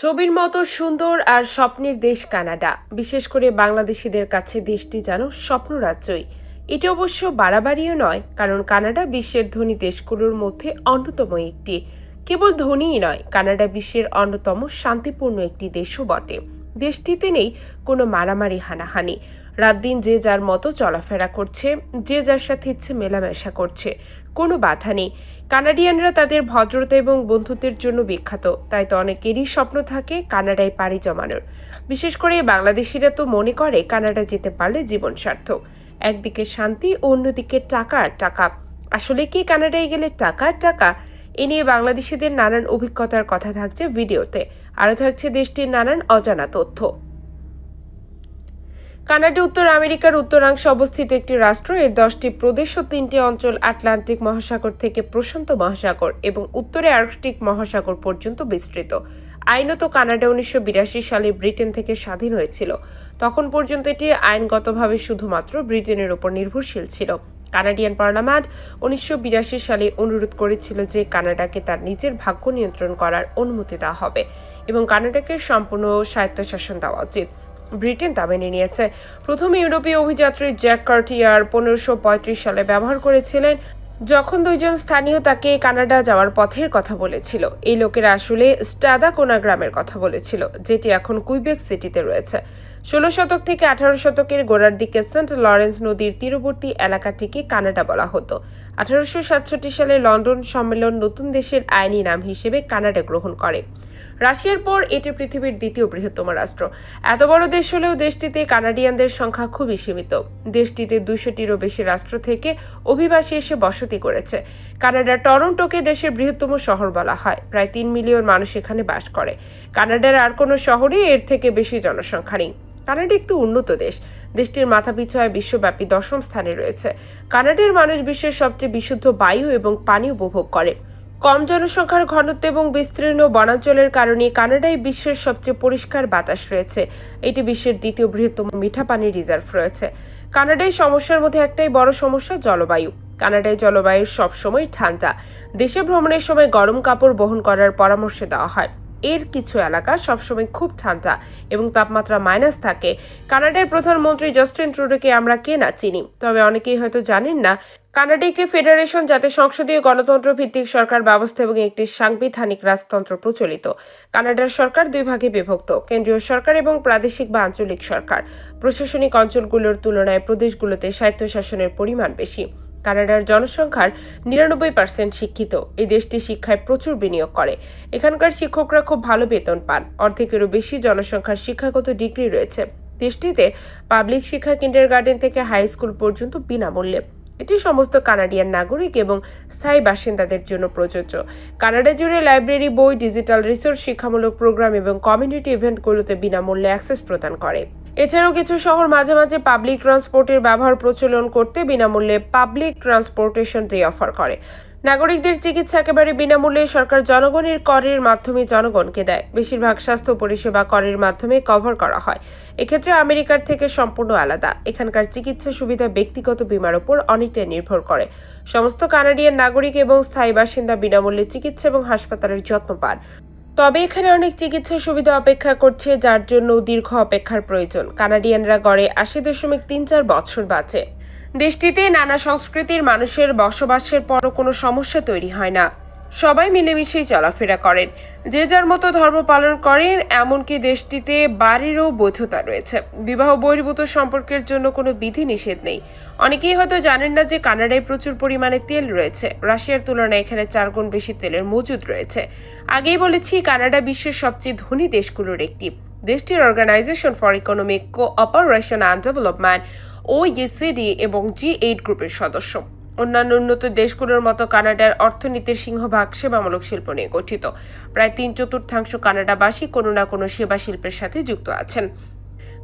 ছবির মতো সুন্দর আর স্বপ্নের দেশ কানাডা। বিশেষ করে বাংলাদেশিদের কাছে দেশটি যেন স্বপ্নরাজ্যই। এটি অবশ্য বাড়াবাড়িও নয়, কারণ কানাডা বিশ্বের ধনী দেশগুলোর মধ্যে অন্যতম একটি। কেবল ধনীই নয়, কানাডা বিশ্বের অন্যতম শান্তিপূর্ণ একটি দেশও বটে। দেশটিতে নেই কোনো মারামারি, হানাহানি। রাত দিন যে যার মতো চলাফেরা করছে, যে যার সাথে ইচ্ছে মেলামেশা করছে, কোনো বাধা নেই। কানাডিয়ানরা তাদের ভদ্রতা এবং বন্ধুত্বের জন্য বিখ্যাত। তাই তো অনেকেরই স্বপ্ন থাকে কানাডায় পাড়ি জমানোর। বিশেষ করে বাংলাদেশিরা তো মনে করে কানাডা যেতে পারলে জীবন সার্থক। একদিকে শান্তি, অন্যদিকে টাকা টাকা। আসলে কি কানাডায় গেলে টাকা টাকা? এ নিয়ে বাংলাদেশিদের নানান অভিজ্ঞতার কথা থাকছে ভিডিওতে। আরও থাকছে দেশটির নানান অজানা তথ্য। কানাডা, উত্তর আমেরিকার উত্তরাংশে অবস্থিত একটি রাষ্ট্র। এর দশটি প্রদেশ ও তিনটি অঞ্চল আটলান্টিক মহাসাগর থেকে প্রশান্ত মহাসাগর এবং উত্তরে আর্কটিক মহাসাগর পর্যন্ত বিস্তৃত। আইনত কানাডা উনিশশো বিরাশি সালে ব্রিটেন থেকে স্বাধীন হয়েছিল। তখন পর্যন্ত এটি আইনগতভাবে শুধুমাত্র ব্রিটেনের উপর নির্ভরশীল ছিল। কানাডিয়ান পার্লামেন্ট উনিশশো বিরাশি সালে অনুরোধ করেছিল যে কানাডাকে তার নিজের ভাগ্য নিয়ন্ত্রণ করার অনুমতি দেওয়া হবে এবং কানাডাকে সম্পূর্ণ স্বায়ত্তশাসন দেওয়া উচিত। ব্রিটেন তা মেনে নিয়েছে। প্রথম ইউরোপীয় অভিযাত্রী জ্যাক কার্টিয়ার পনেরোশো পঁয়ত্রিশ সালে ব্যবহার করেছিলেন, যখন দুইজন স্থানীয় তাকে কানাডা যাওয়ার পথের কথা বলেছিল। এই লোকেরা আসলে স্টাদাকোনা গ্রামের কথা বলেছিল, যেটি এখন কুইবেক সিটিতে রয়েছে। ষোলো শতক থেকে আঠারো শতকের গোড়ার দিকে সেন্ট লরেন্স নদীর তীরবর্তী এলাকাটিকে কানাডা বলা হতো। আঠারোশো সাতষট্টি সালে লন্ডন সম্মেলন নতুন দেশের আইনি নাম হিসেবে কানাডা গ্রহণ করে। রাশিয়ার পর এটি পৃথিবীর দ্বিতীয় বৃহত্তম রাষ্ট্র। এত বড় দেশ হলেও দেশটিতে কানাডিয়ানদের সংখ্যা খুবই সীমিত। দেশটিতে দুশোটিরও বেশি রাষ্ট্র থেকে অভিবাসী এসে বসতি করেছে। কানাডার টরন্টোকে দেশের বৃহত্তম শহর বলা হয়। প্রায় তিন মিলিয়ন মানুষ এখানে বাস করে। কানাডার আর কোনো শহরে এর থেকে বেশি জনসংখ্যা নেই। কানাডা একটি উন্নত দেশ। দেশটির মাথাপিছু বিশ্বব্যাপী দশম স্থানে রয়েছে। কানাডার মানুষ বিশ্বের সবচেয়ে বিশুদ্ধ বায়ু এবং পানি উপভোগ করে। কম জনসংখ্যার ঘনত্ব এবং বিস্তীর্ণ বনাঞ্চলের কারণে কানাডায় বিশ্বের সবচেয়ে পরিষ্কার বাতাস রয়েছে। এটি বিশ্বের দ্বিতীয় বৃহত্তম মিঠা পানির রিজার্ভ রয়েছে। কানাডায় সমস্যার মধ্যে একটাই বড় সমস্যা জলবায়ু। কানাডায় জলবায়ু সবসময় ঠান্ডা। দেশে ভ্রমণের সময় গরম কাপড় বহন করার পরামর্শ দেওয়া হয়। এর কিছু এলাকা সবসময় খুব ঠান্ডা এবং তাপমাত্রা মাইনাস থাকে। কানাডার প্রধানমন্ত্রী জাস্টিন ট্রুডোকে আমরা কে না চিনি? তবে অনেকেই হয়তো জানেন না, কানাডা একটি ফেডারেশন যাতে সংসদীয় গণতন্ত্র ভিত্তিক সরকার ব্যবস্থা এবং একটি সাংবিধানিক রাজতন্ত্র প্রচলিত। কানাডার সরকার দুই ভাগে বিভক্ত, কেন্দ্রীয় সরকার এবং প্রাদেশিক বা আঞ্চলিক সরকার। প্রশাসনিক অঞ্চলগুলোর তুলনায় প্রদেশগুলোতে স্বায়ত্তশাসনের পরিমাণ বেশি। কানাডার জনসংখ্যার নিরানব্বই পার্সেন্ট শিক্ষিত। এই দেশটি শিক্ষায় প্রচুর বিনিয়োগ করে। এখানকার শিক্ষকরা খুব ভালো বেতন পান। অর্ধেকেরও বেশি জনসংখ্যার শিক্ষাগত ডিগ্রি রয়েছে। দেশটিতে পাবলিক শিক্ষা কিন্ডার গার্ডেন থেকে হাই স্কুল পর্যন্ত বিনামূল্যে। এটি সমস্ত কানাডিয়ান নাগরিক এবং স্থায়ী বাসিন্দাদের জন্য প্রযোজ্য। কানাডা জুড়ে লাইব্রেরি, বই, ডিজিটাল রিসোর্স, শিক্ষামূলক প্রোগ্রাম এবং কমিউনিটি ইভেন্টগুলোতে বিনামূল্যে অ্যাক্সেস প্রদান করে। এছাড়াও কিছু শহর মাঝে মাঝে পাবলিক ট্রান্সপোর্টের ব্যবহার প্রচলন করতে বিনামূল্যে পাবলিক ট্রান্সপোর্টেশন ডে অফার করে। নাগরিকদের চিকিৎসা একেবারে বিনামূল্যে সরকার জনগণের করের মাধ্যমে জনগণকে দেয়। বেশিরভাগ স্বাস্থ্য পরিষেবা করের মাধ্যমে কভার করা হয়। এক্ষেত্রে আমেরিকার থেকে সম্পূর্ণ আলাদা। এখানকার চিকিৎসা সুবিধা ব্যক্তিগত বিমার ওপর অনেকটাই নির্ভর করে। সমস্ত কানাডিয়ান নাগরিক এবং স্থায়ী বাসিন্দা বিনামূল্যে চিকিৎসা এবং হাসপাতালের যত্ন পান। তবে এখানে অনেক চিকিৎসা সুবিধা অপেক্ষা করছে, যার জন্য দীর্ঘ অপেক্ষার প্রয়োজন। কানাডিয়ানরা গড়ে আশি দশমিক তিন চার বছর বাঁচে। দেশটিতে নানা সংস্কৃতির মানুষের বসবাসের পরও কোনো সমস্যা তৈরি হয় না। সবাই মিলেমিশেই চলাফেরা করেন। যে যার মতো ধর্ম পালন করেন, এমনকি দেশটিতে বাড়িরও বৈধতা রয়েছে। বিবাহ বহির্ভূত সম্পর্কের জন্য কোনো বিধি নিষেধ নেই। অনেকেই হয়তো জানেন না যে কানাডায় প্রচুর পরিমাণে তেল রয়েছে। রাশিয়ার তুলনায় এখানে চার গুণ বেশি তেলের মজুদ রয়েছে। আগেই বলেছি, কানাডা বিশ্বের সবচেয়ে ধনী দেশগুলোর একটি। দেশটির organisation for economic cooperation and development OECD এবং জি এইট গ্রুপের সদস্য। অন্যান্য উন্নত দেশগুলোর মতো কানাডার অর্থনীতির সিংহভাগ সেবামূলক শিল্প নিয়ে গঠিত। প্রায় তিন চতুর্থাংশ কানাডাবাসী কোনো না কোনো সেবা শিল্পের সাথে যুক্ত আছেন।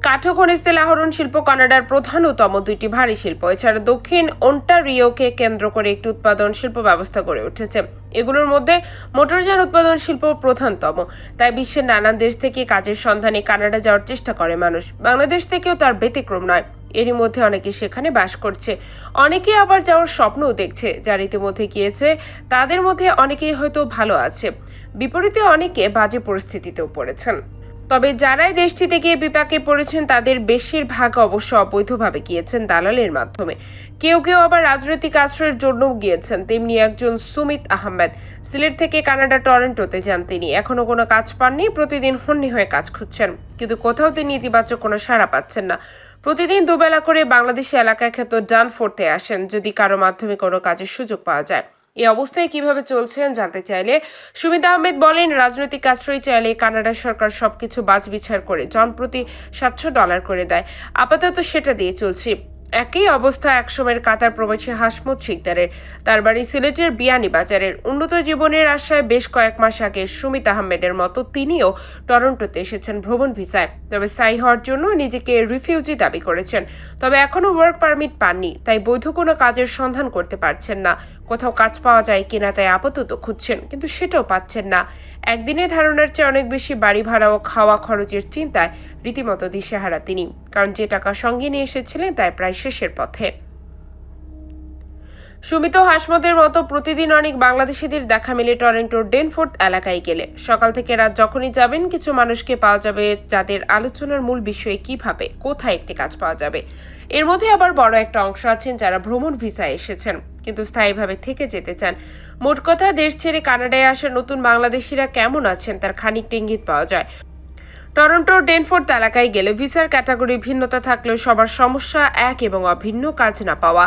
কাঠো খনিজ তেল আহরণ শিল্প কানাডার প্রধানতম দুইটি ভারী শিল্প। এছাড়া দক্ষিণ ওন্টারিওকে কেন্দ্র করে একটি উৎপাদন শিল্প ব্যবস্থা গড়ে উঠেছে। এগুলোর মধ্যে মোটরযান উৎপাদন শিল্প প্রধানতম। তাই বিশ্বের নানান দেশ থেকে কাজের সন্ধানে কানাডা যাওয়ার চেষ্টা করে মানুষ। বাংলাদেশ থেকেও তার ব্যতিক্রম নয়। এরই মধ্যে অনেকে সেখানে বাস করছে। অনেকে আবার যাওয়ার স্বপ্নও দেখছে, যারা ইতিমধ্যে গিয়েছে, তাদের মধ্যে অনেকেই হয়তো ভালো আছে। বিপরীতে অনেকে বাজে পরিস্থিতিতেও পড়েছেন। তবে যারাই দেশটিতে গিয়ে বিপাকে পড়েছেন, তাদের বেশিরভাগ অবশ্য অবৈধভাবে গিয়েছেন দালালের মাধ্যমে। কেউ কেউ আবার রাজনৈতিক আশ্রয়ের জন্যও গিয়েছেন। তেমনি একজন সুমিত আহমেদ, সিলেট থেকে কানাডা টরেন্টোতে যান তিনি। এখনও কোনো কাজ পাননি, প্রতিদিন হন্যি হয়ে কাজ খুঁজছেন। কিন্তু কোথাও তিনি ইতিবাচক কোনো সাড়া পাচ্ছেন না। প্রতিদিন দুবেলা করে বাংলাদেশি এলাকায় খ্যাত ডান ফোর্টে আসেন যদি কারও মাধ্যমে কোনো কাজের সুযোগ পাওয়া যায়। এই অবস্থায় কীভাবে চলছেন জানতে চাইলে সুমিতা আহমেদ বলেন, রাজনৈতিক আশ্রয় চাইলে কানাডা সরকার সবকিছু বাজবিছার করে জনপ্রতি সাতশো ডলার করে দেয়। আপাতত সেটা দিয়ে চলছি। একই অবস্থা একসময়ের কাতার প্রবাসী হাসমত শিকদারের। তার বাড়ি সিলেটের বিয়ানি বাজারের। উন্নত জীবনের আশায় বেশ কয়েক মাস আগে সুমিত আহমেদের মতো তিনিও টরন্টোতে এসেছেন ভ্রমণ ভিসায়। তবে স্থায়ী হওয়ার জন্য নিজেকে রিফিউজি দাবি করেছেন। তবে এখনও ওয়ার্ক পারমিট পাননি, তাই বৈধ কোনো কাজের সন্ধান করতে পারছেন না। কোথাও কাজ পাওয়া যায় কিনা তাই আপাতত খুঁজছেন, কিন্তু সেটাও পাচ্ছেন না। একদিনে ধারণার চেয়ে অনেক বেশি বাড়ি ভাড়া ও খাওয়া খরচের চিন্তায় রীতিমতো দিশেহারা তিনি, কারণ যে টাকা সঙ্গে নিয়ে এসেছিলেন তাই প্রায় শেষের পথে। সুমিত হাসমতের মতো প্রতিদিন অনেক বাংলাদেশিদের দেখা মেলে টরেন্টোর ডেনফোর্থ এলাকায় গেলে। সকাল থেকে রাত যখনই যাবেন, কিছু মানুষকে পাওয়া যাবে যাদের আলোচনার মূল বিষয়ে কীভাবে কোথায় একটি কাজ পাওয়া যাবে। এর মধ্যে আবার বড় একটা অংশ আছেন যারা ভ্রমণ ভিসায় এসেছেন। কিন্তু স্থায়ীভাবে থেকে যেতে চান। মোট কথা, দেশ ছেড়ে কানাডায় আসা নতুন বাংলাদেশিরা কেমন আছেন তার খানিক ইঙ্গিত পাওয়া যায়। টরন্টোর ডেনফোর্ড এলাকায় গেলে ভিসার ক্যাটাগরি ভিন্নতা থাকলেও সবার সমস্যা এক এবং অভিন্ন কাজ না পাওয়া।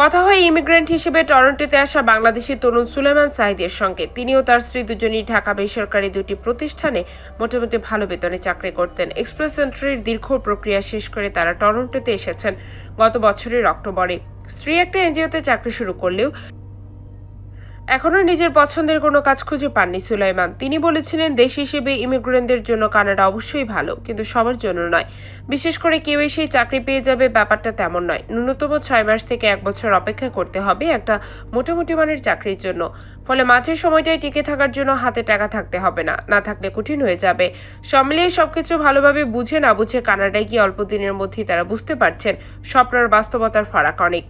কথা হয় ইমিগ্রেন্ট হিসেবে টরন্টোতে আসা বাংলাদেশি তরুণ সুলেমান সাহিদের সঙ্গে। তিনিও তার স্ত্রী দুজনই ঢাকা বেসরকারি দুটি প্রতিষ্ঠানে মোটামুটি ভালো বেতনে চাকরি করতেন। এক্সপ্রেস এন্ট্রির দীর্ঘ প্রক্রিয়া শেষ করে তারা টরন্টোতে এসেছেন গত বছরের অক্টোবরে। স্ত্রী একটা এনজিওতে চাকরি শুরু করলেও এখনও নিজের পছন্দের কোনো কাজ খুঁজে পাননি সুলাইমান। তিনি বলেছিলেন, দেশ হিসেবে ইমিগ্রেন্টদের জন্য কানাডা অবশ্যই ভালো, কিন্তু সবার জন্য নয়। বিশেষ করে কেউ এসেই চাকরি পেয়ে যাবে, ব্যাপারটা তেমন নয়। ন্যূনতম ছয় মাস থেকে এক বছর অপেক্ষা করতে হবে একটা মোটামুটি মানের চাকরির জন্য। ফলে মাঝের সময়টায় টিকে থাকার জন্য হাতে টাকা থাকতে হবে না না থাকলে কঠিন হয়ে যাবে। সব সবকিছু ভালোভাবে বুঝে না বুঝে কানাডায় গিয়ে অল্প দিনের মধ্যেই তারা বুঝতে পারছেন, স্বপ্নের বাস্তবতার ফারাক অনেক।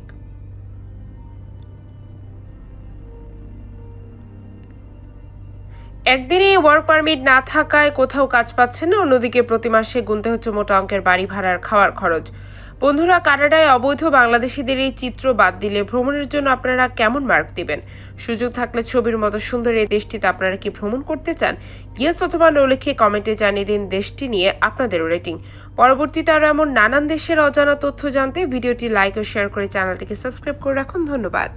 একদিনে ওয়ার্ক পারমিট না থাকায় কোথাও কাজ পাচ্ছেন না, অন্যদিকে প্রতি মাসে গুনতে হচ্ছে মোটা অঙ্কের বাড়ি ভাড়ার খাওয়ার খরচ। বন্ধুরা, কানাডায় অবৈধ বাংলাদেশিদের এই চিত্র বাদ দিলে ভ্রমণের জন্য আপনারা কেমন মার্ক দিবেন? সুযোগ থাকলে ছবির মতো সুন্দর এই দেশটিতে আপনারা কি ভ্রমণ করতে চান? ইয়েস অথবা নো লিখে কমেন্টে জানিয়ে দিন দেশটি নিয়ে আপনাদের রেটিং। পরবর্তীতে আরও এমন নানান দেশের অজানা তথ্য জানতে ভিডিওটি লাইক ও শেয়ার করে চ্যানেলটিকে সাবস্ক্রাইব করে রাখুন। ধন্যবাদ।